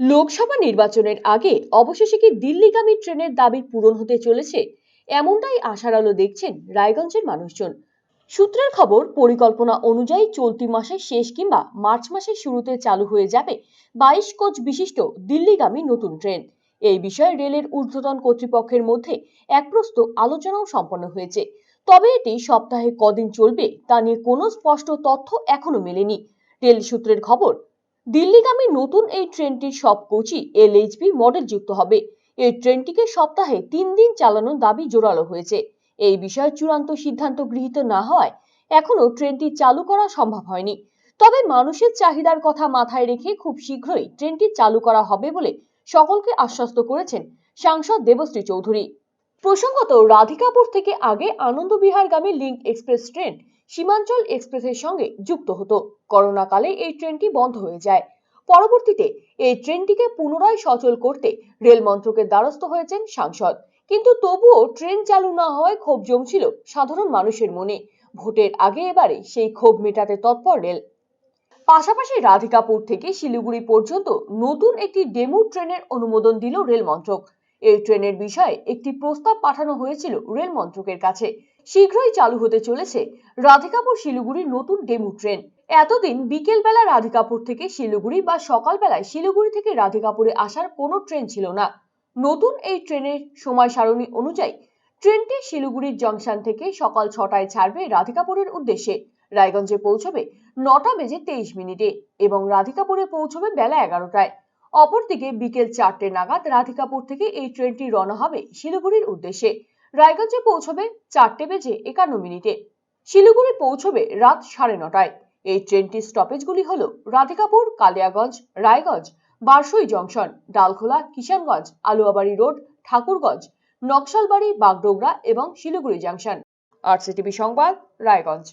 লোকসভা নির্বাচনের আগে অবশেষে কি দিল্লিগামী ট্রেনের দাবি পূরণ হতে চলেছে? এমনটাই আশার আলো দেখছেন রায়গঞ্জের মানুষজন। সূত্রের খবর, পরিকল্পনা অনুযায়ী চলতি মাসের শেষ কিংবা মার্চ মাসের শুরুতে চালু হয়ে যাবে বাইশ কোচ বিশিষ্ট দিল্লিগামী নতুন ট্রেন। এই বিষয়ে রেলের ঊর্ধ্বতন কর্তৃপক্ষের মধ্যে এক প্রস্ত আলোচনাও সম্পন্ন হয়েছে। তবে এটি সপ্তাহে কদিন চলবে তা নিয়ে কোনো স্পষ্ট তথ্য এখনও মেলেনি। রেল সূত্রের খবর দিল্লিগামী নতুন এই ট্রেনটির সব কোচই এলএইচবি মডেল যুক্ত হবে। এই ট্রেনটিকে সপ্তাহে তিন দিন চালানোর দাবি জোরালো হয়েছে। এই বিষয়ে চূড়ান্ত সিদ্ধান্ত গৃহীত না হওয়ায় এখনও ট্রেনটি চালু করা সম্ভব হয়নি। তবে মানুষের চাহিদার কথা মাথায় রেখে খুব শীঘ্রই ট্রেনটি চালু করা হবে বলে সকলকে আশ্বস্ত করেছেন সাংসদ দেবশ্রী চৌধুরী। প্রসঙ্গত রাধিকাপুর থেকে আগে আনন্দবিহারগামী লিঙ্ক এক্সপ্রেস ট্রেন সীমাঞ্চল এক্সপ্রেসের সঙ্গে যুক্ত হতো। করোনাকালে এই ট্রেনটি বন্ধ হয়ে যায়। পরবর্তীতে এই ট্রেনটিকে পুনরায় সচল করতে রেল মন্ত্রকের দ্বারস্থ হয়েছেন সাংসদ। কিন্তু তবুও ট্রেন চালু না হওয়ায় ক্ষোভ জমছিল সাধারণ মানুষের মনে। ভোটের আগে এবারে সেই ক্ষোভ মেটাতে তৎপর রেল। পাশাপাশি রাধিকাপুর থেকে শিলিগুড়ি পর্যন্ত নতুন একটি ডেমু ট্রেনের অনুমোদন দিল রেল মন্ত্রক। এই ট্রেনের বিষয়ে একটি প্রস্তাব পাঠানো হয়েছিল রেল মন্ত্রকের কাছে। শীঘ্রই চালু হতে চলেছে রাধিকাপুর শিলিগুড়ির নতুন ডেমু ট্রেন। এতদিন বিকেলবেলা রাধিকাপুর থেকে শিলিগুড়ি বা সকালবেলায় শিলিগুড়ি থেকে রাধিকাপুরে আসার কোনো ট্রেন ছিল না। নতুন এই ট্রেনের সময় সারণী অনুযায়ী ট্রেনটি শিলিগুড়ির জংশন থেকে সকাল ছটায় ছাড়বে রাধিকাপুরের উদ্দেশ্যে। রায়গঞ্জে পৌঁছবে নটা বেজে তেইশ মিনিটে এবং রাধিকাপুরে পৌঁছবে বেলা এগারোটায়। অপরদিকে বিকেল চারটে নাগাদ রাধিকাপুর থেকে এই ট্রেনটি রওনা হবে শিলিগুড়ির উদ্দেশ্যে। রায়গঞ্জে পৌঁছবে চারটে বেজে একান্ন মিনিটে। শিলিগুড়ি পৌঁছবে রাত সাড়ে নটায়। এই ট্রেনটির স্টপেজগুলি হল রাধিকাপুর, কালিয়াগঞ্জ, রায়গঞ্জ বারসই জংশন, ডালখোলা, কিষানগঞ্জ, আলুয়াবাড়ি রোড, ঠাকুরগঞ্জ, নকশালবাড়ি, বাগডোগরা এবং শিলিগুড়ি জংশন। আরসিটিভি সংবাদ, রায়গঞ্জ।